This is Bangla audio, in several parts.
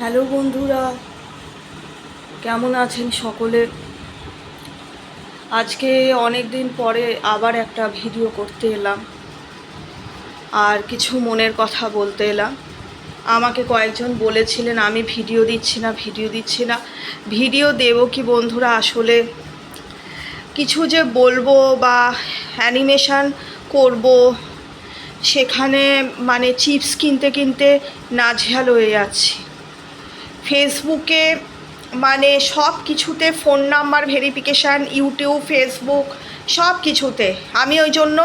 হ্যালো বন্ধুরা, কেমন আছেন সকলে? আজকে অনেক দিন পরে আবার একটা ভিডিও করতে এলাম। আর কিছু মনের কথা বলতে এলাম। আমাকে কয়েকজন বলেছিলেন, আমি ভিডিও দিচ্ছি না, ভিডিও দিচ্ছি না। ভিডিও দেবো কি বন্ধুরা, আসলে কিছু যে বলব বা অ্যানিমেশান করব, সেখানে মানে চিপস কিনতে কিনতে নাজেহাল হয়ে যাচ্ছি। ফেসবুকে মানে সব কিছুতে phone number verification, YouTube, Facebook, সব কিছুতে। আমি ওই জন্য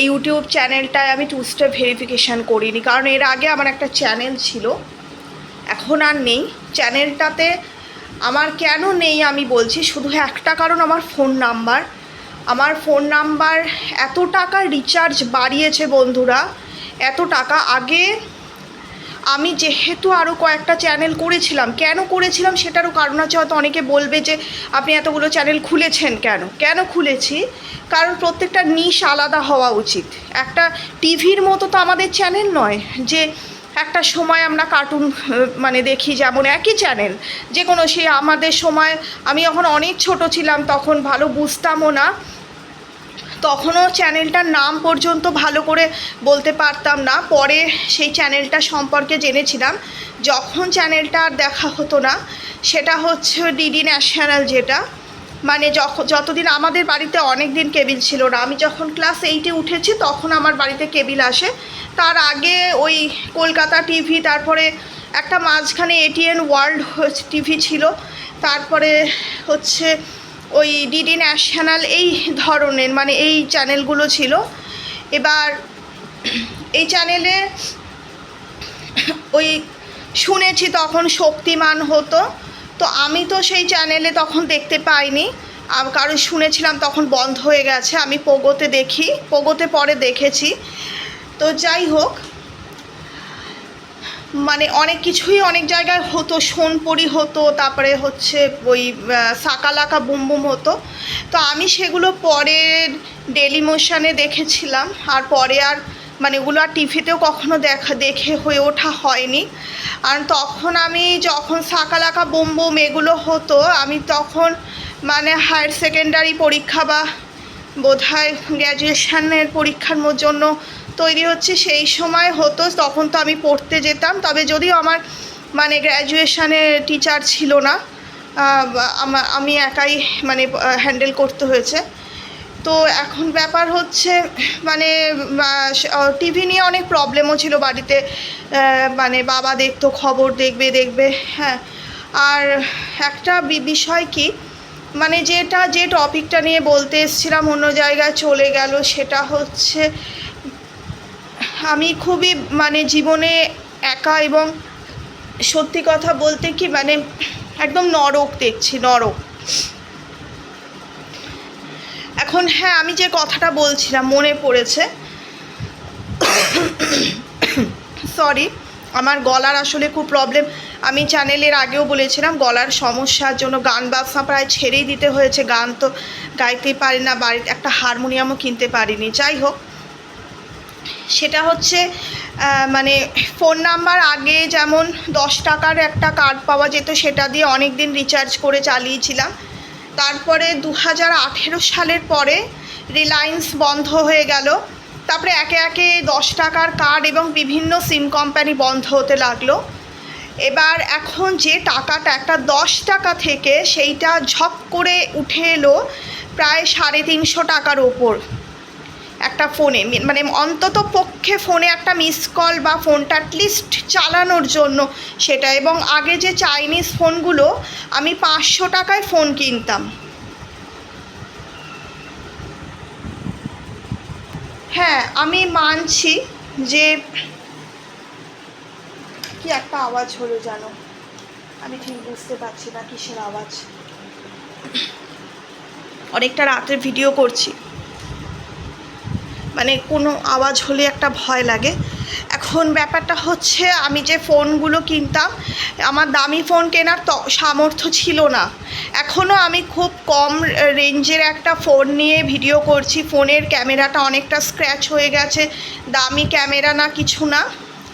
এই ইউটিউব চ্যানেলটায় আমি টু স্টেপ ভেরিফিকেশান করিনি, কারণ এর আগে আমার একটা চ্যানেল ছিল, এখন আর নেই। চ্যানেলটাতে আমার কেন নেই আমি বলছি, শুধু একটা কারণ আমার ফোন নাম্বার। আমার ফোন নাম্বার এত টাকা রিচার্জ বাড়িয়েছে বন্ধুরা, এত টাকা। আগে আমি যেহেতু আরও কয়েকটা চ্যানেল করেছিলাম, কেন করেছিলাম সেটারও কারণ আছে, হয়তো অনেকে বলবে যে আপনি এতগুলো চ্যানেল খুলেছেন কেন? কেন খুলেছি? কারণ প্রত্যেকটা নিশ আলাদা হওয়া উচিত। একটা টিভির মতো তো আমাদের চ্যানেল নয় যে একটা সময় আমরা কার্টুন মানে দেখি যেমন একই চ্যানেল যে কোনো সে আমাদের সময়, আমি যখন অনেক ছোট ছিলাম তখন ভালো বুঝতামও না। তখনও চ্যানেলটার নাম পর্যন্ত ভালো করে বলতে পারতাম না। পরে সেই চ্যানেলটা সম্পর্কে জেনেছিলাম। যখন চ্যানেলটা আর দেখা হতো না, সেটা হচ্ছে ডিডি ন্যাশনাল যেটা। মানে যখন যতদিন আমাদের বাড়িতে অনেক দিন কেবিল ছিল না, আমি যখন ক্লাস এইটে উঠেছি তখন আমার বাড়িতে কেবিল আসে। তার আগে ওই কলকাতা টিভি, তারপরে একটা মাঝখানে এটিএন ওয়ার্ল্ড টিভি ছিল। তারপরে হচ্ছে ওই ডিডি ন্যাশনাল এই ধরনের মানে এই চ্যানেলগুলো ছিল। এবার এই চ্যানেলে ওই শুনেছি তখন শক্তিমান হতো। তো আমি তো সেই চ্যানেলে তখন দেখতে পাইনি। কারণ শুনেছিলাম তখন বন্ধ হয়ে গেছে। আমি পোগোতে দেখি, পোগোতে পরে দেখেছি। তো যাই হোক মানে অনেক কিছুই অনেক জায়গায় হতো, সোনপরি হতো, তারপরে হচ্ছে ওই সাকালাকা বুম বুম হতো। তো আমি সেগুলো পরে ডেলি মোশনে দেখেছিলাম, আর পরে আর মানে ওগুলো আর টিভিতেও কখনো দেখা, দেখে হয়ে ওঠা হয়নি। আর তখন আমি যখন সাকালাকা বুম বুম এগুলো হতো, আমি তখন মানে হায়ার সেকেন্ডারি পরীক্ষা বা বোধহয় গ্র্যাজুয়েশনের পরীক্ষার জন্য তৈরি হচ্ছে। সেই সময় হতো, তখন তো আমি পড়তে যেতাম। তবে যদিও আমার মানে গ্র্যাজুয়েশনে টিচার ছিল না আমি একাই মানে হ্যান্ডেল করতে হয়েছে। তো এখন ব্যাপার হচ্ছে মানে টিভি নিয়ে অনেক প্রবলেমও ছিল বাড়িতে। মানে বাবা দেখতো, খবর দেখবে দেখবে হ্যাঁ। আর একটা বিষয় কি মানে যেটা, যে টপিকটা নিয়ে বলতে এসেছিলাম, অন্য জায়গায় চলে গেল, সেটা হচ্ছে আমি খুবই মানে জীবনে একা এবং সত্যি কথা বলতে কি মানে একদম নরক দেখছি, নরক। এখন হ্যাঁ আমি যে কথাটা বলছিলাম, মনে পড়েছে। সরি আমার গলার আসলে খুব প্রবলেম আমি চ্যানেলের আগেও বলেছিলাম, গলার সমস্যার জন্য গান বাজনা প্রায় ছেড়েই দিতে হয়েছে। গান তো গাইতেই পারি না বাড়িতে একটা হারমোনিয়ামও কিনতে পারিনি। যাই হোক, সেটা হচ্ছে মানে ফোন নাম্বার আগে যেমন দশ টাকার একটা কার্ড পাওয়া যেত, সেটা দিয়ে অনেক দিন রিচার্জ করে চালিয়েছিলাম। তারপরে দু হাজার আঠেরো সালের পরে রিলায়েন্স বন্ধ হয়ে গেল। তারপরে একে একে দশ টাকার কার্ড এবং বিভিন্ন সিম কোম্পানি বন্ধ হতে লাগল। এবার এখন যে টাকাটা, একটা দশ টাকা থেকে সেইটা ঝপ করে উঠে এলো প্রায় সাড়ে তিনশো টাকার ওপর। একটা ফোনে মানে অন্তত পক্ষে ফোনে একটা মিস কল বা ফোনটা অ্যাটলিস্ট চালানোর জন্য সেটা। এবং আগে যে চাইনিজ ফোনগুলো, আমি পাঁচশো টাকায় ফোন কিনতাম। হ্যাঁ আমি মানছি যে কি একটা আওয়াজ হলো জানো? আমি ঠিক বুঝতে পারছি না কিসের আওয়াজ। অনেকটা রাতে ভিডিও করছি। মানে কোনো আওয়াজ হলে একটা ভয় লাগে। এখন ব্যাপারটা হচ্ছে, আমি যে ফোনগুলো কিনতাম, আমার দামি ফোন কেনার তো, সামর্থ্য ছিল না। এখনও আমি খুব কম রেঞ্জের একটা ফোন নিয়ে ভিডিও করছি। ফোনের ক্যামেরাটা অনেকটা স্ক্র্যাচ হয়ে গেছে। দামি ক্যামেরা না কিছু না।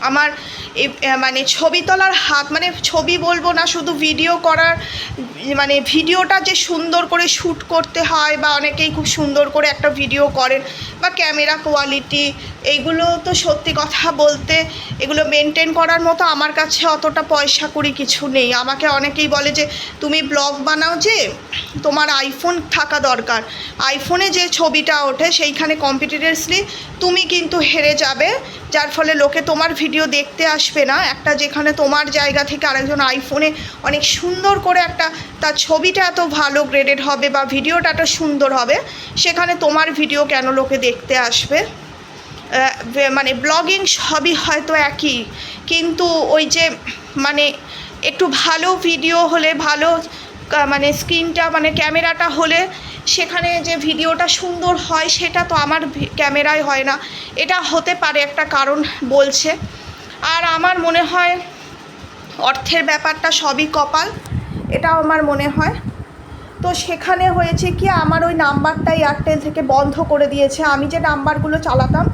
আমার মানে ছবি তোলার হাত মানে ছবি বলব না, শুধু ভিডিও করার মানে ভিডিওটা যে সুন্দর করে শ্যুট করতে হয় বা অনেকেই খুব সুন্দর করে একটা ভিডিও করেন বা ক্যামেরা কোয়ালিটি এইগুলো তো সত্যি কথা বলতে, এগুলো মেনটেন করার মতো আমার কাছে অতটা পয়সা করি কিছু নেই। আমাকে অনেকেই বলে যে, তুমি ব্লগ বানাও যে, তোমার আইফোন থাকা দরকার। আইফোনে যে ছবিটা ওঠে, সেইখানে কম্পিটিটাসলি তুমি কিন্তু হেরে যাবে, যার ফলে লোকে তোমার ভিডিও দেখতে আসবে না। একটা যেখানে তোমার জায়গা থেকে আরেকজন আইফোনে অনেক সুন্দর করে একটা, তার ছবিটা এত ভালো গ্রেডেড হবে বা ভিডিওটা এত সুন্দর হবে, সেখানে তোমার ভিডিও কেন লোকে দেখতে আসবে? মানে ব্লগিং সবই হয়তো একই, কিন্তু ওই যে মানে একটু ভালো ভিডিও হলে, ভালো মানে স্ক্রিনটা মানে ক্যামেরাটা হলে, সেখানে যে ভিডিওটা সুন্দর হয়, সেটা তো আমার ক্যামেরায় হয় না। এটা হতে পারে একটা কারণ বলছে। আর আমার মনে হয় অর্থের ব্যাপারটা সবই কপাল, এটাও আমার মনে হয়। তো সেখানে হয়েছে কি, আমার ওই নাম্বারটা এয়ারটেল থেকে বন্ধ করে দিয়েছে। আমি যে নাম্বারগুলো চালাতাম,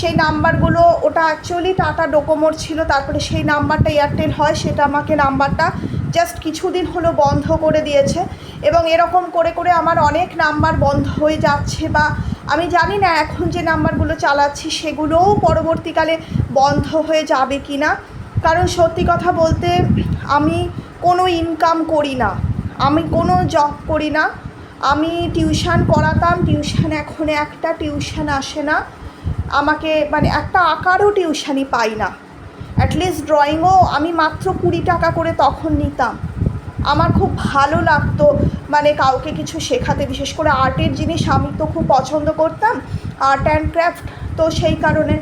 সেই নাম্বারগুলো, ওটা অ্যাকচুয়ালি টাটা ডোকোমোর ছিল, তারপরে সেই নাম্বারটা এয়ারটেল হয়, সেটা আমাকে নাম্বারটা জাস্ট কিছুদিন হলো বন্ধ করে দিয়েছে। এবং এরকম করে করে আমার অনেক নাম্বার বন্ধ হয়ে যাচ্ছে বা আমি জানি না এখন যে নাম্বারগুলো চালাচ্ছি, সেগুলোও পরবর্তীকালে বন্ধ হয়ে যাবে কি না কারণ সত্যি কথা বলতে, আমি কোনো ইনকাম করি না। আমি কোনো জব করি না। আমি টিউশন পড়াতাম টিউশন এখন একটা টিউশন আসে না। আমাকে মানে একটা আঁকারও টিউশনই পাই না। অ্যাটলিস্ট ড্রয়িংও আমি মাত্র কুড়ি টাকা করে তখন নিতাম। আমার খুব ভালো লাগতো মানে কাউকে কিছু শেখাতে, বিশেষ করে আর্টের জিনিস আমি তো খুব পছন্দ করতাম, আর্ট অ্যান্ড ক্রাফট তো সেই কারণে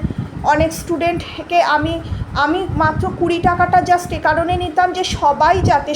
অনেক স্টুডেন্টকে আমি আমি মাত্র কুড়ি টাকাটা জাস্ট এ কারণে নিতাম যে সবাই যাতে